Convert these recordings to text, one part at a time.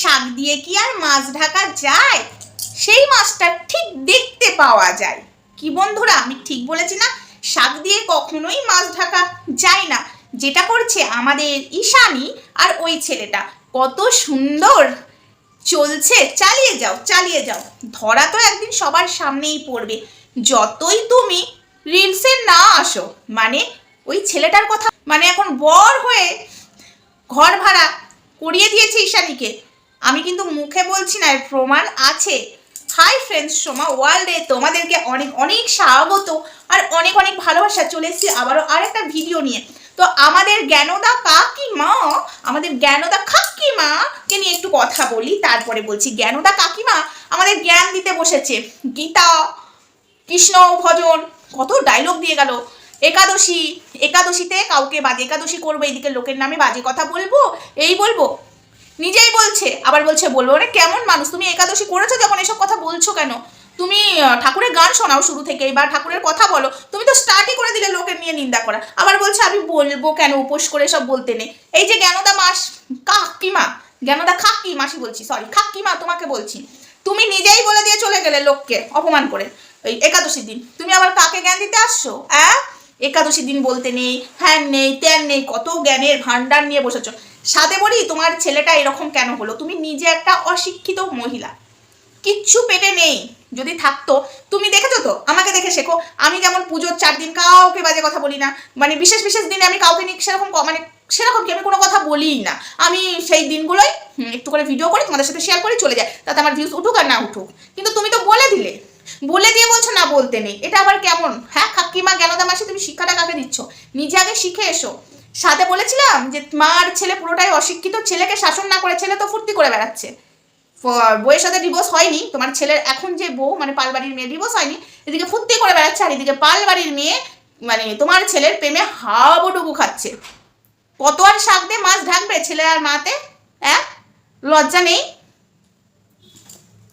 শাক দিয়ে কি আর মাছ ঢাকা যায়? সেই মাছটা ঠিক দেখতে পাওয়া যায়। কি বন্ধুরা, আমি ঠিক বলেছি না? শাক দিয়ে কখনোই মাছ ঢাকা যায় না। যেটা করছে আমাদের ঈশানি আর ওই ছেলেটা। কত সুন্দর! চলছে, চালিয়ে যাও চালিয়ে যাও। ধরা তো একদিন সবার সামনেই পড়বে। যতই তুমি রিলসে না আসো মানে ওই ছেলেটার কথা মানে এখন বর হয়ে ঘর ভাড়া করিয়ে দিয়েছে ঈশানীকে। আমি কিন্তু মুখে বলছি না প্রমাণ আছে। হাই ফ্রেন্ডস সোমা ওয়ার্ল্ডে তোমাদেরকে অনেক অনেক স্বাগত আর অনেক অনেক ভালোবাসা। চলে এসেছি আবারও আরেকটা ভিডিও নিয়ে। তো আমাদের জ্ঞানদা কাকিমা, আমাদের জ্ঞানদা কাকিমাকে নিয়ে একটু কথা বলি, তারপরে বলছি জ্ঞানদা কাকিমা আমাদের জ্ঞান দিতে বসেছে। গীতা, কৃষ্ণ, ভজন, কত ডায়লগ দিয়ে গেল। একাদশী, একাদশীতে কাউকে বাজে, একাদশী করব এইদিকে লোকের নামে বাজে কথা বলব, এই বলব। নিজেই বলছে, আবার বলছে, বলব মানে কেমন মানুষ? তুমি একাদশী করেছ যখন এসব কথা বলছো কেন? তুমি ঠাকুরের গান শোনাও শুরু থেকেই বা ঠাকুরের কথা বলো। তুমি তো স্টার্টই করে দিলে লোকের নিয়ে নিন্দা করা। আবার বলছে, আমি বলব কেন? উপোস করে সব বলতে নেই। এই যে জ্ঞানদা মাস, কাকিমা, জ্ঞানদা খাকি মাসি বলছি সরি খাকিমা তোমাকে বলছি। তুমি নিজেই বলে দিয়ে চলে গেলে লোককে অপমান করে ওই একাদশীর দিন। তুমি আবার কাকে জ্ঞান দিতে আসছো? হ্যাঁ একাদশী দিন বলতে নেই, হ্যান নেই, ত্যান নেই, কত জ্ঞানের ভান্ডার নিয়ে বসেছো। সাথে বলি তোমার ছেলেটা এরকম কেন হলো? তুমি নিজে একটা অশিক্ষিত মহিলা। কিচ্ছু পেটে নেই। যদি থাকতো, তুমি দেখেছ তো? আমাকে দেখে শেখো। আমি যেমন পুজোর চার দিন কাউকে বাজে কথা বলি না মানে বিশেষ বিশেষ দিনে আমি কাউকে নিয়ে সেরকম মানে সেরকম কি আমি কোনো কথা বলিই না। আমি সেই দিনগুলোই একটু করে ভিডিও করি, তোমাদের সাথে শেয়ার করি, চলে যায়। তাতে আমার ভিউজ উঠুক আর না উঠুক। কিন্তু তুমি তো বলে দিলে। বলে দিয়ে বলছো, না বলতে নেই। এটা আবার কেমন? হ্যাঁ কাকিমা, জ্ঞানদা মাসে, তুমি শিক্ষাটা কাকে দিচ্ছ? নিজে আগে শিখে এসো। সাথে বলেছিলাম যে মার ছেলে পুরোটাই অশিক্ষিত, ছেলেকে শাসন না করে ছেলে তো ফুর্তি করে বেড়াচ্ছে। বউয়ের সাথে ডিভোর্স হয়নি, তোমার ছেলের এখন যে বউ মানে পাল বাড়ির মেয়ে ডিভোর্স হয়নি, এদিকে ফুর্তি করে বেড়াচ্ছে আর এদিকে পাল বাড়ির মেয়ে মানে তোমার ছেলের প্রেমে হাবুডুবু খাচ্ছে। কত আর শাক দিয়ে মাছ ঢাকবে ছেলে আর মাতে হ্যাঁ লজ্জা নেই?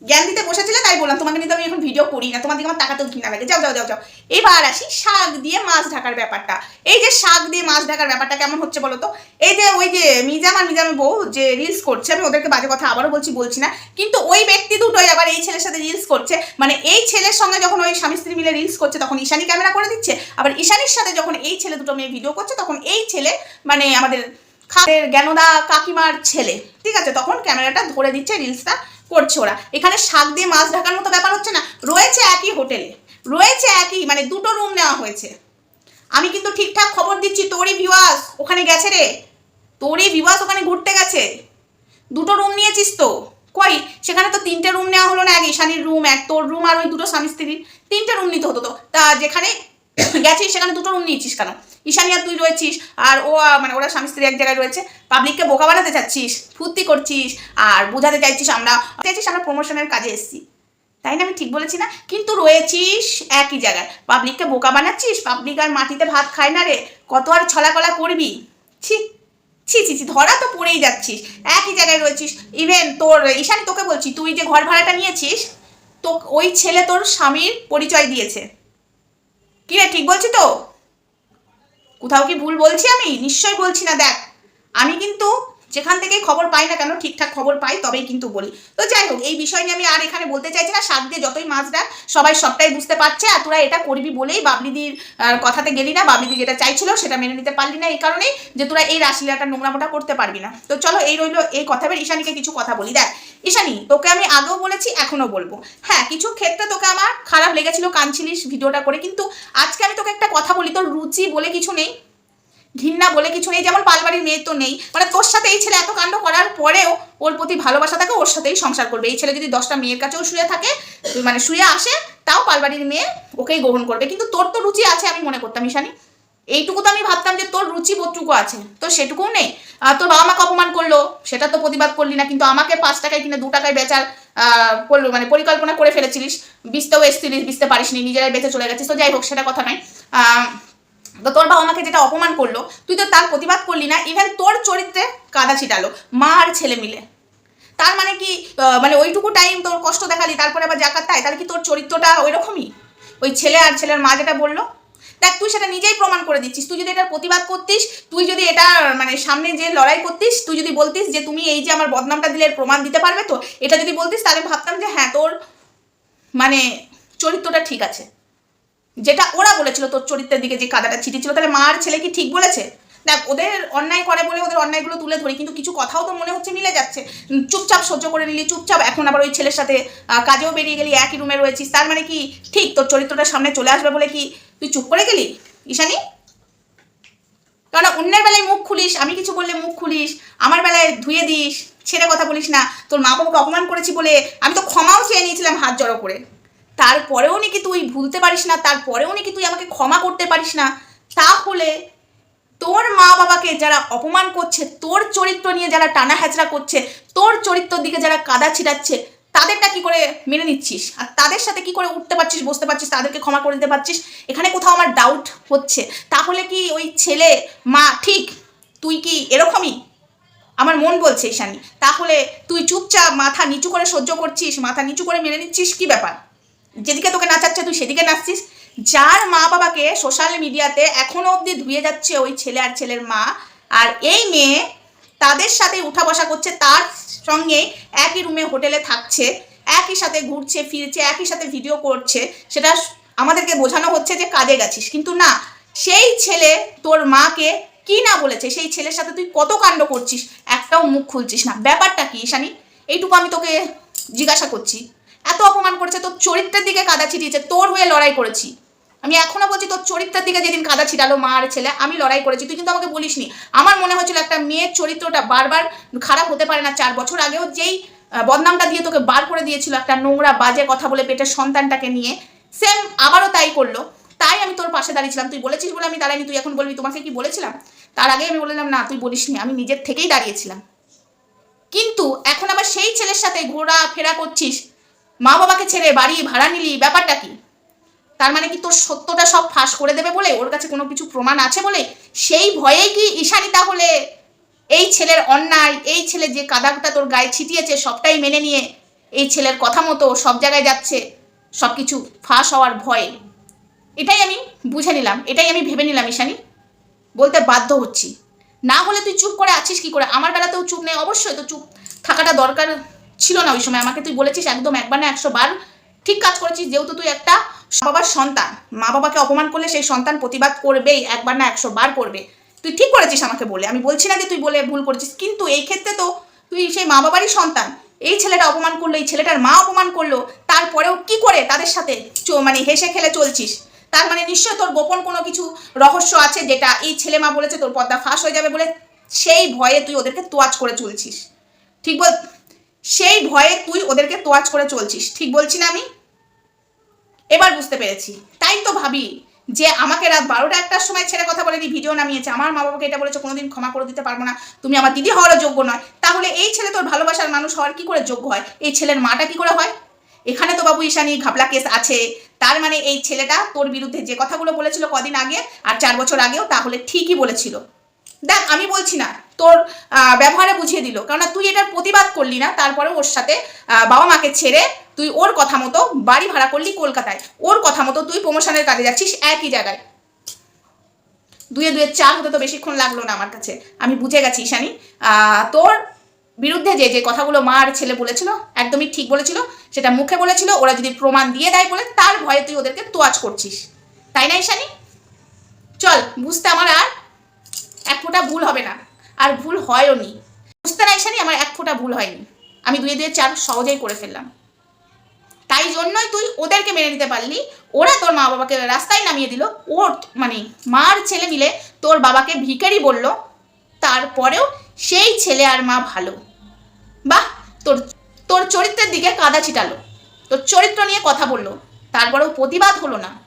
জ্ঞান দিতে বসেছিলে, তাই বললাম, তোমাকে নিয়ে তো আমি এখন ভিডিও করি না, তোমার দিকে আমার টাকাতেও ঘৃণা লাগে। যাও যাও যাও যাও। এবার আসি শাক দিয়ে মাছ ঢাকার ব্যাপারটা। এই যে শাক দিয়ে মাছ ঢাকার ব্যাপারটা কেমন হচ্ছে বলো তো? এই যে ওই যে মিজাম আর মিজামের বউ যে রিলস করছে, আমি ওদেরকে বাজে কথা আবারও বলছি বলছি না, কিন্তু ওই ব্যক্তি দুটোই আবার এই ছেলের সাথে রিলস করছে। মানে এই ছেলের সঙ্গে যখন ওই স্বামী স্ত্রী মিলে রিলস করছে, তখন ঈশানি ক্যামেরা করে দিচ্ছে, আবার ঈশানির সাথে যখন এই ছেলে দুটো মেয়ে ভিডিও করছে, তখন এই ছেলে মানে আমাদের খাদের জ্ঞানদা কাকিমার ছেলে, ঠিক আছে? তখন ক্যামেরাটা ধরে দিচ্ছে রিলসটা করছে ওরা। এখানে শাক দিয়ে মাছ ঢাকার মতো ব্যাপার হচ্ছে না, রয়েছে একই হোটেলে, রয়েছে একই মানে দুটো রুম নেওয়া হয়েছে। আমি কিন্তু ঠিকঠাক খবর দিচ্ছি, তোরই ভিওয়াস ওখানে গেছে রে। তোরই ভিওয়াস ওখানে ঘুরতে গেছে। দুটো রুম নিয়েছিস তো। কই? সেখানে তো তিনটে রুম নেওয়া হলো না, এক ঈশানির রুম এক তোর রুম আর ওই দুটো স্বামী স্ত্রীর। তিনটে রুম নিতে হতো তো। তা যেখানে গেছিস সেখানে দুটো রুম নিয়েছিস কেন? ঈশানি আর তুই রয়েছিস, আর ও মানে ওরা স্বামী স্ত্রী এক জায়গায় রয়েছে। পাবলিককে বোকা বানাতে চাচ্ছিস, ফুর্তি করছিস, আর বোঝাতে চাইছিস আমরা চাইছিস আমরা প্রমোশনের কাজে এসেছি। তাই না আমি ঠিক বলেছি না? কিন্তু রয়েছিস একই জায়গায়। পাবলিককে বোকা বানাচ্ছিস পাবলিক আর মাটিতে ভাত খায় না রে। কত আর ছলাকলা করবি? ছি ছি ছি ছি, ধরা তো পড়েই যাচ্ছিস। একই জায়গায় রয়েছিস। ইভেন তোর, ঈশানি তোকে বলছি, তুই যে ঘর ভাড়াটা নিয়েছিস তো ওই ছেলে তোর স্বামীর পরিচয় দিয়েছে। কি রে, ঠিক বলছি তো? কোথাও কি ভুল বলছি আমি? নিশ্চয়ই বলছি না, দেখ। আমি কিন্তু যেখান থেকে খবর পাই না কেন, ঠিকঠাক খবর পাই, তবেই কিন্তু বলি। তো যাই হোক, এই বিষয় নিয়ে আমি আর এখানে বলতে চাইছি না। শাক দিয়ে যতই মাছ ডাক সবাই সবটাই বুঝতে পারছে আর তোরা এটা করবি বলেই বাবলিদির কথাতে গেলি না। বাবলিদি যেটা চাইছিল সেটা মেনে নিতে পারলি না এই কারণেই যে তোরা এই রাশিলাটা নোংরামোটা করতে পারবি না। তো চলো, এই রইল এই কথা। এবার ঈশানীকে কিছু কথা বলি। দেখ, ঈশানী, তোকে আমি আগেও বলেছি এখনও বলব। হ্যাঁ কিছু ক্ষেত্রে তোকে আমার খারাপ লেগেছিল, কাঁদছিলিস ভিডিওটা করে, কিন্তু আজকে আমি তোকে একটা কথা বলি। তোর রুচি বলে কিছু নেই। ঘৃণা বলে কিছু নেই, যেমন পালবাড়ির মেয়ে তো নেই। মানে তোর সাথে এই ছেলে এত কাণ্ড করার পরেও ওর প্রতি ভালোবাসা থাকে, ওর সাথেই সংসার করবে। এই ছেলে যদি দশটা মেয়ের কাছেও শুয়ে থাকে মানে শুয়ে আসে, তাও পালবাড়ির মেয়ে ওকেই গ্রহণ করবে। কিন্তু তোর তো রুচি আছে আমি মনে করতাম, ঈশানি। এইটুকু তো আমি ভাবতাম যে তোর রুচি বোধটুকু আছে তো সেটুকুও নেই। তোর বাবা মাকে অপমান করল, সেটা তো প্রতিবাদ করলি না, কিন্তু আমাকে পাঁচ টাকায় কিনে দু টাকায় বেচার মানে পরিকল্পনা করে ফেলেছিলিস। বিচতেও এসছিলিস বিচতে পারিসনি, নিজেরাই বেঁচে চলে গেছিস। তো যাই হোক, সেটা কথা নয়। তো তোর বাবা মাকে যেটা অপমান করল, তুই তো তার প্রতিবাদ করলি না ইভেন তোর চরিত্রে কাদা ছিটালো, মা আর ছেলে মিলে। তার মানে কি মানে ওইটুকু টাইম তোর কষ্ট দেখালি, তারপরে আবার জাকাত তাই তাহলে কি তোর চরিত্রটা ওই রকমই ওই ছেলে আর ছেলের মা যেটা বলল? দেখ, তুই সেটা নিজেই প্রমাণ করে দিচ্ছিস। তুই যদি এটার প্রতিবাদ করতিস, তুই যদি এটা মানে সামনে যে লড়াই করতিস, তুই যদি বলতিস যে তুমি এই যে আমার বদনামটা দিলে প্রমাণ দিতে পারবে তো? এটা যদি বলতিস, তাহলে ভাবতাম যে হ্যাঁ তোর মানে চরিত্রটা ঠিক আছে। যেটা ওরা বলেছিল তোর চরিত্রের দিকে যে কাদাটা ছিটিয়েছিল, তাহলে মা আর ছেলে কি ঠিক বলেছে? দেখ, ওদের অন্যায় করে বলে ওদের অন্যায়গুলো তুলে ধরি, কিন্তু কিছু কথাও তো মনে হচ্ছে মিলে যাচ্ছে। চুপচাপ সহ্য করে নিলি, চুপচাপ। এখন আবার ওই ছেলের সাথে কাজেও বেরিয়ে গেলি, একই রুমে রয়েছিস। তার মানে কি? ঠিক, তোর চরিত্রটা সামনে চলে আসবে বলে কি? তুই চুপ করে গেলি? ঈশানি? কারণ অন্যের বেলায় মুখ খুলিস, আমি কিছু বললে মুখ খুলিস, আমার বেলায় ধুয়ে দিস, ছেড়ে কথা বলিস না। তোর মা বাবাকে অপমান করেছি বলে আমি তো ক্ষমাও চেয়ে নিয়েছিলাম হাত জড়ো করে। তারপরেও নাকি তুই ভুলতে পারিস না, তারপরেও নাকি তুই আমাকে ক্ষমা করতে পারিস না। তাহলে তোর মা বাবাকে যারা অপমান করছে, তোর চরিত্র নিয়ে যারা টানা হ্যাচড়া করছে, তোর চরিত্রের দিকে যারা কাদা ছিটাচ্ছে, তাদেরটা কি করে মেনে নিচ্ছিস? আর তাদের সাথে কি করে উঠতে পারছিস, বসতে পারছিস, তাদেরকে ক্ষমা করে দিতে পারছিস? এখানে কোথাও আমার ডাউট হচ্ছে। তাহলে কি ওই ছেলে, মা, ঠিক? তুই কি এরকমই? আমার মন বলছে ঈশানি। তাহলে তুই চুপচাপ মাথা নিচু করে সহ্য করছিস, মাথা নিচু করে মেনে নিচ্ছিস? কি ব্যাপার? যেদিকে তোকে নাচাচ্ছে, তুই সেদিকে নাচছিস। যার মা বাবাকে সোশ্যাল মিডিয়াতে এখনও অবধি ধুয়ে যাচ্ছে ওই ছেলে আর ছেলের মা, আর এই মেয়ে তাদের সাথে উঠা বসা করছে, তার সঙ্গে একই রুমে হোটেলে থাকছে, একই সাথে ঘুরছে, ফিরছে, একই সাথে ভিডিও করছে। সেটা আমাদেরকে বোঝানো হচ্ছে যে কাজে গেছিস। কিন্তু না, সেই ছেলে তোর মাকে কি না বলেছে, সেই ছেলের সাথে তুই কত কাণ্ড করছিস, একটাও মুখ খুলছিস না। ব্যাপারটা কি ঈশানি? এইটুকু আমি তোকে জিজ্ঞাসা করছি। এত অপমান করেছে, তোর চরিত্রের দিকে কাদা ছিটিয়েছে, তোর হয়ে লড়াই করেছি। আমি এখনও বলছি, তোর চরিত্রের দিকে যেদিন কাদা ছিটালো মা আর ছেলে, আমি লড়াই করেছি। তুই কিন্তু আমাকে বলিসনি। আমার মনে হচ্ছিল একটা মেয়ের চরিত্রটা বারবার খারাপ হতে পারে না চার বছর আগেও যেই বদনামটা দিয়ে তোকে বার করে দিয়েছিল একটা নোংরা, বাজে কথা বলে পেটের সন্তানটাকে নিয়ে সেম আবারও তাই করল। তাই আমি তোর পাশে দাঁড়িয়েছিলাম। তুই বলেছিস বলে আমি দাঁড়াইনি, তুই এখন বলবি, তোমাকে কি বলেছিলাম? তার আগে আমি বললাম, না, তুই বলিসনি, আমি নিজের থেকেই দাঁড়িয়েছিলাম। কিন্তু এখন আবার সেই ছেলের সাথে ঘোরা ফেরা করছিস মা বাবাকে ছেড়ে বাড়ি ভাড়া নিলি, ব্যাপারটা কি? তার মানে কি তোর সত্যটা সব ফাঁস করে দেবে বলে, ওর কাছে কোনো কিছু প্রমাণ আছে বলে? সেই ভয়েই কি ঈশানি তাহলে এই ছেলের অন্যায়, এই ছেলে যে কাদাটা তোর গায়ে ছিটিয়েছে সবটাই মেনে নিয়ে এই ছেলের কথা মতো সব জায়গায় যাচ্ছে সব কিছু ফাঁস হওয়ার ভয়ে? এটাই আমি বুঝে নিলাম, এটাই আমি ভেবে নিলাম ঈশানি। বলতে বাধ্য হচ্ছি। না হলে তুই চুপ করে আছিস কি করে? আমার বেলাতেও চুপ নেই, অবশ্যই তো চুপ থাকাটা দরকার। ছিল না ওই সময়। আমাকে তুই বলেছিস একদম একবার না একশো বার ঠিক কাজ করেছিস, যেহেতু তুই একটা বাবার সন্তান। মা বাবাকে অপমান করলে সেই সন্তান প্রতিবাদ করবেই, একবার না একশো বার করবে। তুই ঠিক করেছিস আমাকে বলে। আমি বলছি না যে তুই বলে ভুল করেছিস, কিন্তু এই ক্ষেত্রে তো তুই সেই মা বাবারই সন্তান। এই ছেলেটা অপমান করল, এই ছেলেটার মা অপমান করল, তারপরেও কি করে তাদের সাথে মানে হেসে খেলে চলছিস? তার মানে নিশ্চয় তোর গোপন কোনো কিছু রহস্য আছে যেটা এই ছেলে মা বলেছে তোর পর্দা ফাঁস হয়ে যাবে বলে সেই ভয়ে তুই ওদেরকে তোয়াজ করে চলছিস। ঠিক বল সেই ভয়ে তুই ওদেরকে তোয়াজ করে চলছিস। ঠিক বলছি না আমি? এবার বুঝতে পেরেছি। তাই তো ভাবি যে আমাকে রাত বারোটা একটার সময় ছেড়ে কথা বলে বলেনি ভিডিও নামিয়েছে। আমার মা বাবাকে এটা বলেছে, কোনোদিন ক্ষমা করে দিতে পারব না। তুমি আমার দিদি হওয়ারও যোগ্য নয়। তাহলে এই ছেলে তোর ভালোবাসার মানুষ হওয়ার কি করে যোগ্য হয়? এই ছেলের মাটা কি করে হয়? এখানে তো বাবু ঈশানি, ঘাবলা কেস আছে। তার মানে এই ছেলেটা তোর বিরুদ্ধে যে কথাগুলো বলেছিল কদিন আগে আর চার বছর আগেও, তাহলে ঠিকই বলেছিল। দেখ, আমি বলছি না, তোর ব্যবহারে বুঝিয়ে দিল। কেননা তুই এটার প্রতিবাদ করলি না তারপরে ওর সাথে বাবা মাকে ছেড়ে তুই ওর কথা মতো বাড়ি ভাড়া করলি কলকাতায়। ওর কথা মতো তুই প্রমোশনের কাজে যাচ্ছিস একই জায়গায়। দুয়ে দুয়ে চার হতে তো বেশিক্ষণ লাগল না আমার কাছে। আমি বুঝে গেছি, ঈশানি। তোর বিরুদ্ধে যে যে কথাগুলো মা আর ছেলে বলেছিল, একদমই ঠিক বলেছিল, সেটা মুখে বলেছিল, ওরা যদি প্রমাণ দিয়ে দেয় বলে, তার ভয়ে তুই ওদেরকে তোয়াজ করছিস। তাই না, ঈশানি? চল, বুঝতে আমার ফোঁটা ভুল হবে না। আর ভুল হয়ও নি। বুঝতে না ঈশানি, আমার এক ফোঁটা ভুল হয়নি। আমি দুয়ে দুয়ে চার সহজেই করে ফেললাম। তাই জন্যই তুই ওদেরকে মেনে নিতে পারলি। ওরা তোর মা বাবাকে রাস্তায় নামিয়ে দিল। ওর মানে মার ছেলে মিলে তোর বাবাকে ভিখারি বলল। তারপরেও সেই ছেলে আর মা ভালো। বাহ, তোর তোর চরিত্রের দিকে কাদা ছিটালো। তোর চরিত্র নিয়ে কথা বলল। তারপরেও প্রতিবাদ হলো না।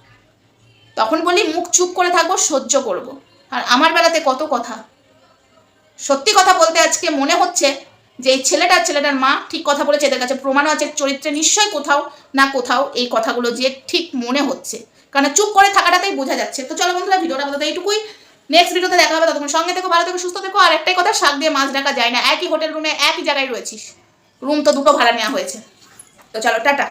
তখন বলি মুখ চুপ করে থাকব, সহ্য করব। আর আমার বেলাতে কত কথা। সত্যি কথা বলতে আজকে মনে হচ্ছে যে এই ছেলেটা ছেলেটার মা ঠিক কথা বলেছে, এদের কাছে প্রমাণও আছে, চরিত্রে নিশ্চয়ই কোথাও না কোথাও এই কথাগুলো যে ঠিক মনে হচ্ছে। কারণ চুপ করে থাকাটাতেই বোঝা যাচ্ছে। তো চলো বন্ধুরা, ভিডিওটা কথা এইটুকুই। নেক্সট ভিডিওতে দেখা হবে, ততক্ষণ সঙ্গে থেকো, ভালো থেকো, সুস্থ থেকো। আর একটাই কথা, শাক দিয়ে মাছ ঢাকা যায় না। একই হোটেল রুমে একই জায়গায় রয়েছিস। রুম তো দুটো ভাড়া নেওয়া হয়েছে। তো চলো, টাটা।